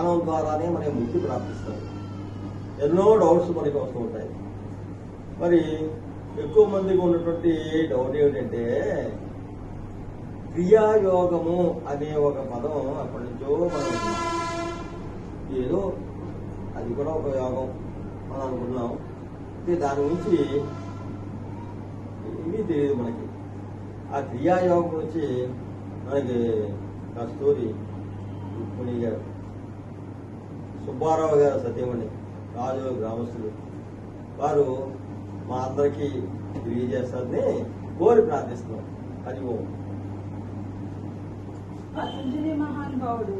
ధ్యానం ద్వారానే మనకి ముక్తి ప్రాప్తిస్తాం ఎన్నో డౌట్స్ మనకి వస్తూ ఉంటాయి. మరి ఎక్కువ మందికి ఉన్నటువంటి డౌట్ ఏమిటంటే క్రియాయోగము అనే ఒక పదం అప్పటి నుంచో మనం ఏదో అది కూడా ఒక యోగం అని అనుకున్నాం. అయితే దాని గురించి ఏమీ తెలియదు మనకి. ఆ క్రియాయోగం గురించి మనకి కస్తూరి రుక్మిణి గారు సుబ్బారావు గారు సత్యమణి రాజు గ్రామస్తులు. వారు మా అందరికీ తెలియజేస్తారని కోరి ప్రార్థిస్తున్నాం. హరి ఓం. పతంజలి మహానుభావుడు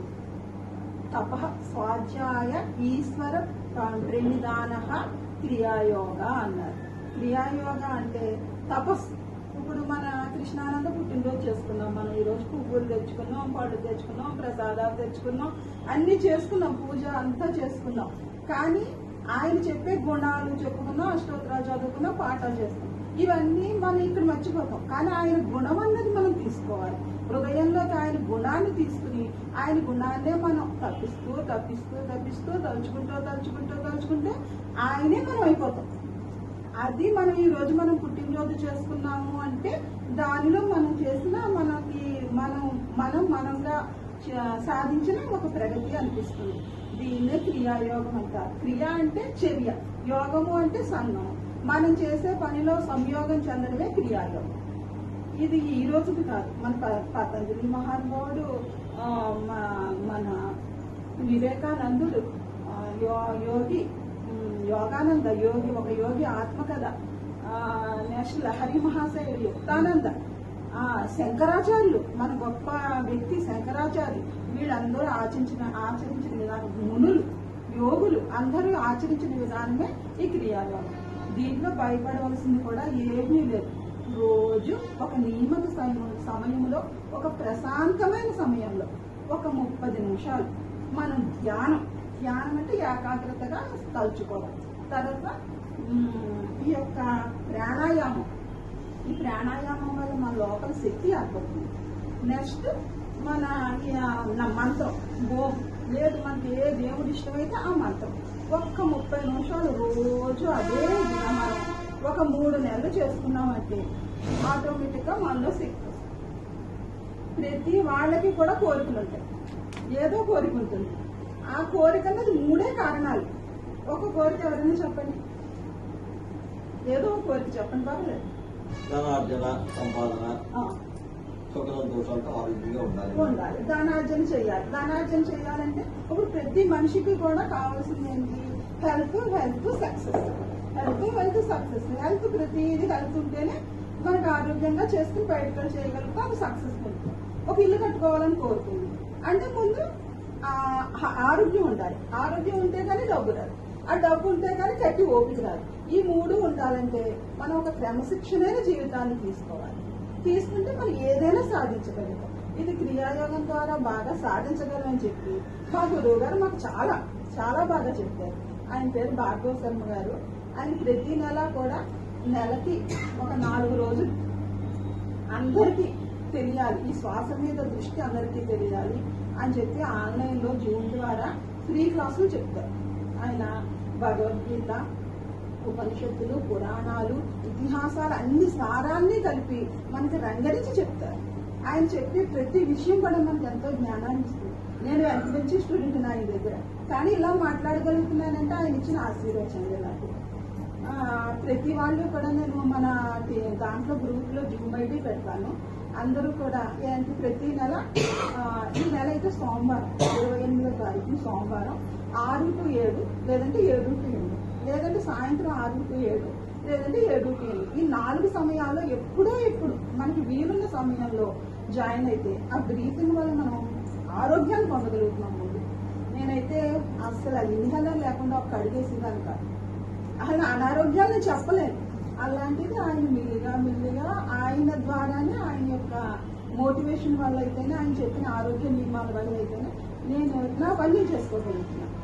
తప స్వాధ్యాయ ఈశ్వర ప్రణిదాన క్రియాయోగ అన్నారు. క్రియాయోగ అంటే తపస్ ఇప్పుడు మన కృష్ణానంద పుట్టినరోజు చేసుకున్నాం మనం. ఈ రోజు పువ్వులు తెచ్చుకున్నాం పళ్ళు తెచ్చుకున్నాం ప్రసాదాలు తెచ్చుకున్నాం అన్ని చేసుకున్నాం పూజ అంతా చేసుకున్నాం. కానీ ఆయన చెప్పే గుణాలు చెప్పుకున్నాం అష్టోత్తరాలు చదువుకున్నాం పాఠాలు చేస్తాం ఇవన్నీ మనం ఇక్కడ మర్చిపోతాం. కానీ ఆయన గుణం అన్నది మనం తీసుకోవాలి. హృదయంలోకి ఆయన గుణాన్ని తీసుకుని ఆయన గుణాన్నే మనం తప్పిస్తూ తప్పిస్తూ తప్పిస్తూ తలుచుకుంటూ తలుచుకుంటూ తలుచుకుంటే ఆయనే మనం అయిపోతాం. అది మనం ఈ రోజు మనం పుట్టినరోజు చేసుకున్నాము అంటే దానిలో మనం చేసిన మనకి మనం మనం మనంగా చ- సాధించిన ఒక ప్రగతి అనిపిస్తుంది. దీన్నే క్రియాయోగం అంటారు. క్రియ అంటే చర్య. యోగము అంటే సంగమం మనం చేసే పనిలో సంయోగం చెందడమే క్రియాయోగం. ఇది ఈ రోజుది కాదు. మన ప- పతంజలి మహానుభావుడు మన వివేకానందుడు యో- యోగి యోగానంద యోగి ఒక యోగి ఆత్మకథ. నేషనల్ నెక్స్ట్ లహరి మహాశయుడు యుక్తానంద శంకరాచార్యులు మన గొప్ప వ్యక్తి శంకరాచార్యులు వీళ్ళందరూ ఆచరించిన ఆచరించిన విధానం మునులు యోగులు అందరూ ఆచరించిన విధానమే ఈ క్రియాయోగం దీంట్లో భయపడవలసింది కూడా ఏమీ లేదు. రోజు ఒక నియమిత సమయం- సమయంలో ఒక ప్రశాంతమైన సమయంలో ఒక ముప్పది నిమిషాలు. మనం ధ్యానం ధ్యానం అంటే ఏకాగ్రతగా తలుచుకోవాలి తర్వాత ఈ యొక్క ప్రాణాయామం. ఈ ప్రాణాయామం వల్ల మన లోపల శక్తి ఏర్పడుతుంది. నెక్స్ట్ మన మంత్రం. ఓం లేదు మనకి ఏ దేవుడు ఇష్టమైతే ఆ మంత్రం. ఒక్క ముప్పై నిమిషాలు రోజు అదే మనం ఒక మూడు నెలలు చేసుకున్నామంటే ఆటోమేటిక్గా మనలో శక్తి వస్తుంది. ప్రతి వాళ్ళకి కూడా కోరికలు ఉంటాయి. ఏదో కోరిక ఉంటుంది. ఆ కోరిక అన్నది మూడే కారణాలు. ఒక కోరిక ఎవరైనా చెప్పండి. ఏదో ఒక కోరిక చెప్పండి బాబులేదు ధనార్జన సంపాదన ఆ, సుఖ సంతోషాలతో ఆరోగ్యంగా ఉండాలి. ఉండాలి. దానార్జన చేయాలి. దానార్జన చేయాలంటే ఇప్పుడు ప్రతి మనిషికి కూడా కావాల్సింది ఏంటి? Health health success. Health health success. Health ప్రతిదీ హెల్త్ ఉంటేనే మనకు ఆరోగ్యంగా చేసుకుని బయటకు చేయగలుగుతాం అది సక్సెస్ఫుల్ ఒక ఇల్లు కట్టుకోవాలని కోరుకుంది. అంటే ముందు ఆరోగ్యం ఉండాలి. ఆరోగ్యం ఉంటే కానీ డబ్బు రాదు. ఆ డబ్బు ఉంటే కానీ కట్టి ఓపిక రాదు. ఈ మూడు ఉండాలంటే మనం ఒక క్రమశిక్షణైన జీవితాన్ని తీసుకోవాలి. తీసుకుంటే మనం ఏదైనా సాధించగలుగుతాం. ఇది క్రియాయోగం ద్వారా బాగా సాధించగలమని చెప్పి మా గురువు గారు మాకు చాలా చాలా బాగా చెప్పారు. ఆయన పేరు భార్గవ శర్మ గారు. ఆయన ప్రతి నెల కూడా నెలకి ఒక నాలుగు రోజులు అందరికీ తెలియాలి. ఈ శ్వాస మీద దృష్టి అందరికీ తెలియాలి. అని చెప్పి ఆన్లైన్లో జూమ్ ద్వారా ఫ్రీ క్లాసులు చెప్తారు. ఆయన భగవద్గీత ఉపనిషత్తులు పురాణాలు ఇతిహాసాలు అన్ని సారాన్ని కలిపి మనకి రంగరించి చెప్తారు. ఆయన చెప్పే ప్రతి విషయం కూడా మనకు ఎంతో జ్ఞానాన్ని ఇస్తుంది. నేను ఎంత మంచి స్టూడెంట్ ఆయన దగ్గర. కానీ ఇలా మాట్లాడగలుగుతున్నానంటే ఆయన ఇచ్చిన ఆశీర్వచనం నాకు ప్రతి వాళ్ళు కూడా నేను మన దాంట్లో గ్రూప్లో జూమ్ ఐడి పెడతాను. అందరూ కూడా ఏంటి ప్రతి నెల ఈ నెల అయితే సోమవారం ఇరవై ఎనిమిదో తారీఖు సోమవారం ఆరు టు ఏడు లేదంటే ఏడు టు ఎనిమిది. లేదంటే సాయంత్రం ఆరు టు ఏడు లేదంటే ఏడు టు ఎనిమిది. ఈ నాలుగు సమయాల్లో ఎప్పుడో ఎప్పుడు మనకి వీలున్న సమయంలో జాయిన్ అయితే ఆ బ్రీతింగ్ వల్ల మనం ఆరోగ్యాన్ని పొందగలుగుతున్నాం ముందు నేనైతే అసలు ఇన్హేలర్ లేకుండా ఒక అడిగేసేదాన్ని కాదు. అసలు అనారోగ్యాన్ని చెప్పలేను. అలాంటిది ఆయన మెల్లిగా మెల్లిగా ఆయన ద్వారానే యొక్క మోటివేషన్ వల్ల అయితేనే ఆయన చెప్పిన ఆరోగ్య నియమాల వల్ల అయితేనే నేను నా పనులు చేసుకోగలుగుతున్నాను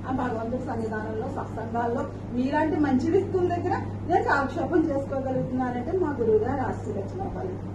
ఆ భగవంతుడి సన్నిధానంలో సత్సంగాల్లో మీలాంటి మంచి వ్యక్తుల దగ్గర నేను కాలక్షేపం చేసుకోగలుగుతున్నానంటే మా గురువు గారు ఆశీర్వచన ఫలితం